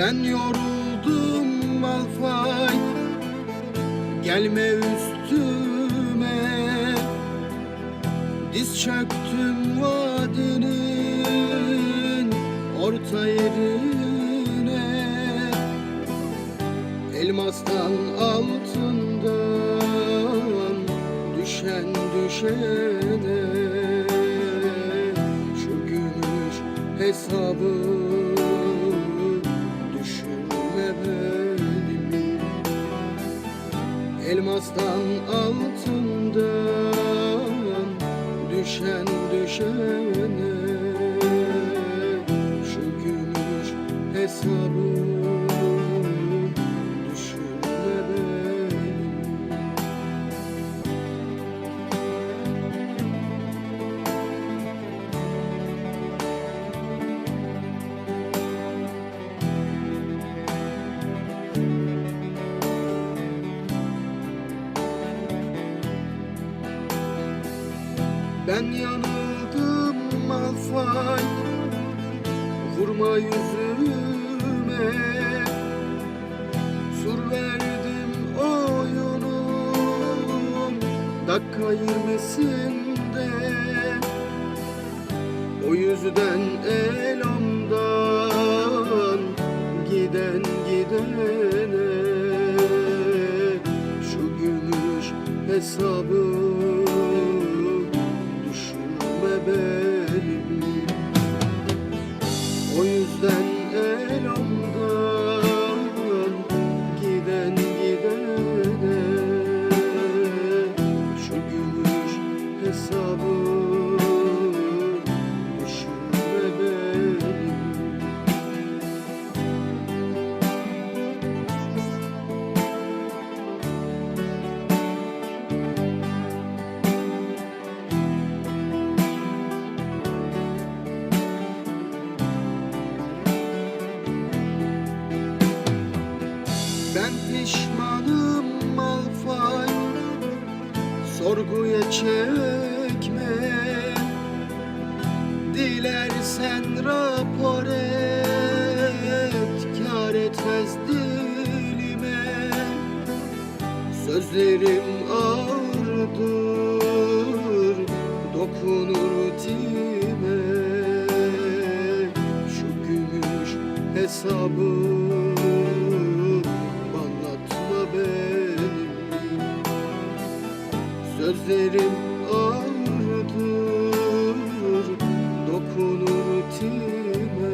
Ben yoruldum Malfay Gelme üstüme. Diz çöktüm vadinin orta yerine. Elmastan altından düşen düşene. Şu gümüş hesabı Elmastan altından düşen düşene Şu gümüş hesabı Ben yanıldım Malfay Vurma yüzüme. Sur verdim oyunun Dakika yirmisinde. O yüzden elamdan Giden gidene. Şu gümüş hesabı O yüzden elamdan Sorguya çekme. Dilersen rapor et Kâr etmez dilime. Sözlerim ağırdır Dokunur time Şu gümüş hesabı Sözlerim ağırdır Dokunur time